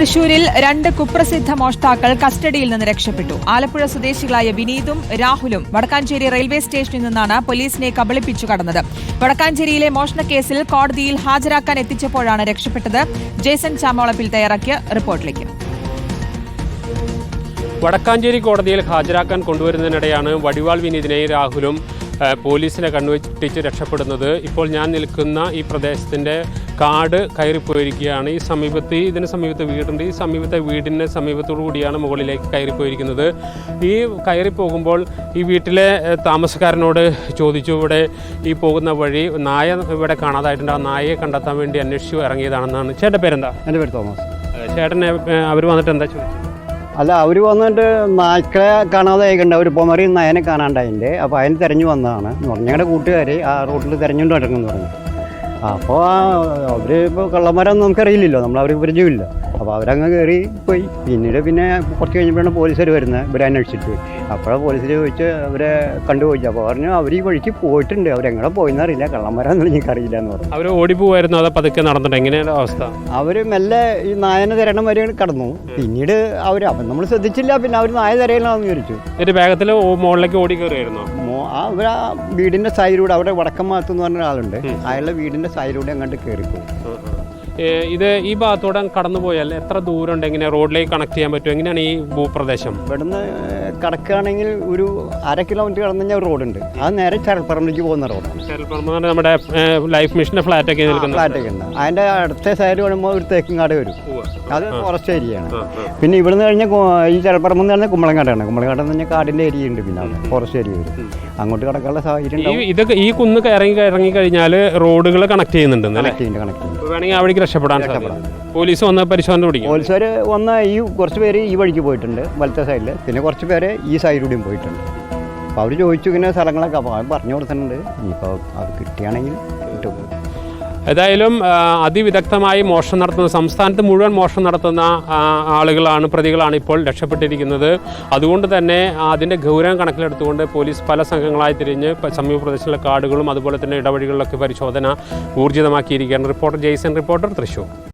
തൃശൂരിൽ രണ്ട് കുപ്രസിദ്ധ മോഷ്ടാക്കൾ കസ്റ്റഡിയിൽ നിന്ന് രക്ഷപ്പെട്ടു. ആലപ്പുഴ സ്വദേശികളായ വിനീതും രാഹുലും വടക്കാഞ്ചേരി റെയിൽവേ സ്റ്റേഷനിൽ നിന്നാണ് പോലീസിനെ കബളിപ്പിച്ചു കടന്നത്. വടക്കാഞ്ചേരിയിലെ മോഷണക്കേസിൽ കോടതിയിൽ ഹാജരാക്കാൻ എത്തിച്ചപ്പോഴാണ് രക്ഷപ്പെട്ടത് ജേസൺ ചാമോളപ്പിൽ തയ്യാറാക്കിയ റിപ്പോർട്ടിലേക്ക്. വടക്കാഞ്ചേരി കോടതിയിൽ ഹാജരാക്കാൻ കൊണ്ടുവരുന്നതിനിടെയാണ് വടിവാൾ വിനീതിനെ രാഹുലും പോലീസിനെ കണ്ണുവെട്ടിച്ച് രക്ഷപ്പെടുന്നത് ഇപ്പോൾ ഞാൻ നിൽക്കുന്ന ഈ പ്രദേശത്തിന്റെ കാട് കയറിപ്പോയിരിക്കുകയാണ്. ഈ സമീപത്ത് ഇതിന് സമീപത്ത് വീടുണ്ട്. ഈ സമീപത്തെ വീടിന്റെ സമീപത്തോടു കൂടിയാണ് മുകളിലേക്ക് കയറിപ്പോയിരിക്കുന്നത്. ഈ കയറിപ്പോകുമ്പോൾ ഈ വീട്ടിലെ താമസക്കാരനോട് ചോദിച്ചു ഇവിടെ ഈ പോകുന്ന വഴി നായ ഇവിടെ കാണാതായിട്ടുണ്ട്. ആ നായയെ കണ്ടെത്താൻ വേണ്ടി അന്വേഷിച്ചു ഇറങ്ങിയതാണെന്നാണ്. ചേട്ടന്റെ പേരെന്താ? എന്റെ പേര് തോമസ്. ചേട്ടനെ അവർ വന്നിട്ട് എന്താ ചോദിച്ചത്? അല്ല അവർ വന്നിട്ട് നായ്ക്കളെ കാണാതെ ആയിക്കണ്ട. അവർ പൊമറി നയനെ കാണാണ്ടായിന്റെ അപ്പോൾ അതിന് തിരഞ്ഞു വന്നതാണ് എന്ന് പറഞ്ഞു. ഞങ്ങളുടെ കൂട്ടുകാർ ആ റൂട്ടിൽ തിരഞ്ഞുകൊണ്ട് നടക്കുമെന്ന് പറഞ്ഞു. അപ്പോൾ അവർ ഇപ്പോൾ കള്ളന്മാരൊന്നും നമുക്കറിയില്ലല്ലോ. നമ്മൾ അവർക്ക് പരിചയമില്ല. അപ്പോൾ അവരങ്ങ് കയറി പോയി. പിന്നീട് പിന്നെ കുറച്ച് കഴിഞ്ഞപ്പോഴാണ് പോലീസുകാർ വരുന്നത്. ഇവരെ അന്വേഷിച്ചിട്ട്. അപ്പോഴാണ് പോലീസിൽ ചോദിച്ച് അവരെ കണ്ടുപോയി. അപ്പോൾ പറഞ്ഞു അവർ ഈ വഴിക്ക് പോയിട്ടുണ്ട്. അവരെങ്ങനെ പോയെന്ന് അറിയില്ല. കള്ളന്മാരാന്ന് എനിക്കറിയില്ല എന്ന് പറഞ്ഞു. അവർ ഓടിപ്പോവായിരുന്നു അതോ പതുക്കെ നടന്നിട്ട്? എങ്ങനെയാണ് അവസ്ഥ? അവർ മെല്ലെ ഈ നായന തിരണം വരെ കടന്നു. പിന്നീട് അവർ അപ്പം നമ്മൾ ശ്രദ്ധിച്ചില്ല. പിന്നെ അവർ നായ തിരയിലാണെന്ന് വിചാരിച്ചു. എന്നിട്ട് വേഗത്തിൽ മുകളിലേക്ക് ഓടി കയറിയായിരുന്നു ആ അവർ ആ വീടിന്റെ സൈഡിലൂടെ അവിടെ വടക്കം ഭാഗത്ത് എന്ന് പറഞ്ഞ ഒരാളുണ്ട്. അയാളുടെ വീടിന്റെ സൈഡിലൂടെ അങ്ങോട്ട് കയറിപ്പോയി ഇത് ഈ ഭാഗത്തൂടെ കടന്നു പോയാൽ എത്ര ദൂരം ഉണ്ട് എങ്ങനെ റോഡിലേക്ക് കണക്ട് ചെയ്യാൻ പറ്റും? എങ്ങനെയാണ് ഈ ഭൂപ്രദേശം? ഇവിടുന്ന് കടക്കുകയാണെങ്കിൽ ഒരു അര കിലോമീറ്റർ കടന്നു കഴിഞ്ഞാൽ റോഡുണ്ട്. അത് നേരെ ചരൽപ്പറമ്പിലേക്ക് പോകുന്ന റോഡാണ്. ചരൽപ്പറമ്പ് നമ്മുടെ ലൈഫ് മിഷന്റെ ഫ്ലാറ്റ് ഒക്കെ ഫ്ലാറ്റ് ഒക്കെ ഉണ്ട്. അതിന്റെ അടുത്ത സൈഡ് വരുമ്പോൾ ഒരു തേക്കുംകാട് വരും. അത് ഫോറസ്റ്റ് ഏരിയയാണ്. പിന്നെ ഇവിടുന്ന് കഴിഞ്ഞാൽ ഈ ചരൽപ്പറമ്പ് എന്ന് പറഞ്ഞാൽ കുമ്പളങ്ങാടാണ് കുമ്പളങ്ങാട് എന്ന് പറഞ്ഞാൽ കാടിന്റെ ഏരിയ ഉണ്ട് പിന്നെ അവിടെ. ഫോറസ്റ്റ് ഏരിയ വരും. അങ്ങോട്ട് കടക്കാനുള്ള സാഹചര്യം ഇതൊക്കെ ഈ കുന്ന് ഇറങ്ങി ഇറങ്ങി കഴിഞ്ഞാൽ റോഡുകൾ കണക്ട് ചെയ്യുന്നുണ്ട് കണക്ട് ചെയ്യുന്നുണ്ട് കണക്ട് ചെയ്യുന്നുണ്ട്. വേണമെങ്കിൽ വഴിക്ക് രക്ഷപ്പെടാൻ പോലീസ് വന്ന പരിശോധന തുടങ്ങി. പോലീസുകാർ വന്ന ഈ കുറച്ച് പേര് ഈ വഴിക്ക് പോയിട്ടുണ്ട് വലത്തെ സൈഡിൽ പിന്നെ കുറച്ച് പേര് ഈ സൈഡിലൂടെയും പോയിട്ടുണ്ട്. അപ്പോൾ അവർ ചോദിച്ചു ഇങ്ങനെ സ്ഥലങ്ങളൊക്കെ അപ്പോൾ പറഞ്ഞു കൊടുത്തിട്ടുണ്ട്. ഇനിയിപ്പോൾ അത് കിട്ടുകയാണെങ്കിൽ കിട്ടും. ഏതായാലും അതിവിദഗ്ധമായി മോഷണം നടത്തുന്ന സംസ്ഥാനത്ത് മുഴുവൻ മോഷണം നടത്തുന്ന ആളുകളാണ് പ്രതികളാണ് ഇപ്പോൾ രക്ഷപ്പെട്ടിരിക്കുന്നത്. അതുകൊണ്ട് തന്നെ അതിന്റെ ഗൗരവം കണക്കിലെടുത്തുകൊണ്ട് പോലീസ് പല സംഘങ്ങളായി തിരിഞ്ഞ് സമീപ പ്രദേശങ്ങളിലെ കാടുകളും അതുപോലെ തന്നെ ഇടവഴികളിലൊക്കെ പരിശോധന ഊർജിതമാക്കിയിരിക്കുകയാണ് റിപ്പോർട്ടർ ജെയ്സൺ റിപ്പോർട്ടർ തൃശൂർ.